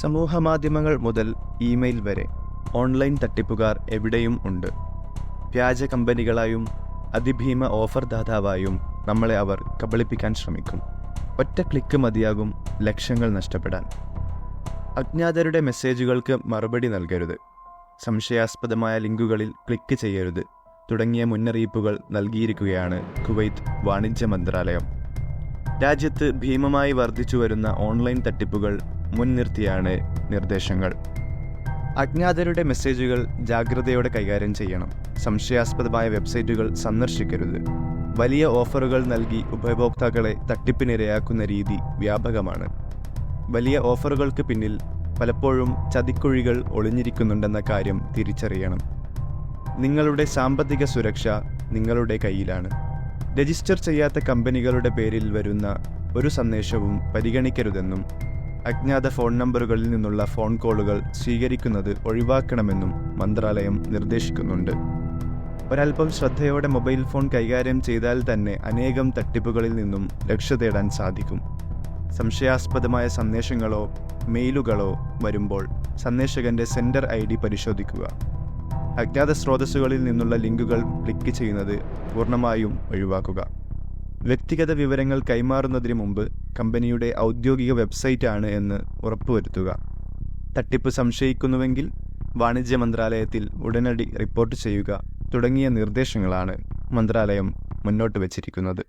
സമൂഹമാധ്യമങ്ങൾ മുതൽ ഇമെയിൽ വരെ ഓൺലൈൻ തട്ടിപ്പുകാർ എവിടെയും ഉണ്ട്. വ്യാജ കമ്പനികളായും അതിഭീമ ഓഫർ ദാതാവായും നമ്മളെ അവർ കബളിപ്പിക്കാൻ ശ്രമിക്കും. ഒറ്റ ക്ലിക്ക് മതിയാകും ലക്ഷങ്ങൾ നഷ്ടപ്പെടാൻ. അജ്ഞാതരുടെ മെസ്സേജുകൾക്ക് മറുപടി നൽകരുത്. സംശയാസ്പദമായ ലിങ്കുകളിൽ ക്ലിക്ക് ചെയ്യരുത്. തുടങ്ങിയ മുന്നറിയിപ്പുകൾ നൽകിയിരിക്കുകയാണ് കുവൈത്ത് വാണിജ്യ മന്ത്രാലയം. രാജ്യത്ത് ഭീമമായി വർദ്ധിച്ചു വരുന്ന ഓൺലൈൻ തട്ടിപ്പുകൾ മുൻനിർത്തിയാണ് നിർദ്ദേശങ്ങൾ. അജ്ഞാതരുടെ മെസ്സേജുകൾ ജാഗ്രതയോടെ കൈകാര്യം ചെയ്യണം. സംശയാസ്പദമായ വെബ്സൈറ്റുകൾ സന്ദർശിക്കരുത്. വലിയ ഓഫറുകൾ നൽകി ഉപഭോക്താക്കളെ തട്ടിപ്പിനിരയാക്കുന്ന രീതി വ്യാപകമാണ്. വലിയ ഓഫറുകൾക്ക് പിന്നിൽ പലപ്പോഴും ചതിക്കുഴികൾ ഒളിഞ്ഞിരിക്കുന്നുണ്ടെന്ന കാര്യം തിരിച്ചറിയണം. നിങ്ങളുടെ സാമ്പത്തിക സുരക്ഷ നിങ്ങളുടെ കയ്യിലാണ്. രജിസ്റ്റർ ചെയ്യാത്ത കമ്പനികളുടെ പേരിൽ വരുന്ന ഒരു സന്ദേശവും പരിഗണിക്കരുതെന്നും അജ്ഞാത ഫോൺ നമ്പറുകളിൽ നിന്നുള്ള ഫോൺ കോളുകൾ സ്വീകരിക്കുന്നത് ഒഴിവാക്കണമെന്നും മന്ത്രാലയം നിർദ്ദേശിക്കുന്നുണ്ട്. ഒരൽപ്പം ശ്രദ്ധയോടെ മൊബൈൽ ഫോൺ കൈകാര്യം ചെയ്താൽ തന്നെ അനേകം തട്ടിപ്പുകളിൽ നിന്നും രക്ഷ തേടാൻ സാധിക്കും. സംശയാസ്പദമായ സന്ദേശങ്ങളോ മെയിലുകളോ വരുമ്പോൾ സന്ദേശകന്റെ സെൻഡർ ഐ ഡി പരിശോധിക്കുക. അജ്ഞാത സ്രോതസ്സുകളിൽ നിന്നുള്ള ലിങ്കുകൾ ക്ലിക്ക് ചെയ്യുന്നത് പൂർണമായും ഒഴിവാക്കുക. വ്യക്തിഗത വിവരങ്ങൾ കൈമാറുന്നതിന് മുമ്പ് കമ്പനിയുടെ ഔദ്യോഗിക വെബ്സൈറ്റാണ് എന്ന് ഉറപ്പുവരുത്തുക. തട്ടിപ്പ് സംശയിക്കുന്നുവെങ്കിൽ വാണിജ്യ മന്ത്രാലയത്തിൽ ഉടനടി റിപ്പോർട്ട് ചെയ്യുക തുടങ്ങിയ നിർദ്ദേശങ്ങളാണ് മന്ത്രാലയം മുന്നോട്ട് വച്ചിരിക്കുന്നത്.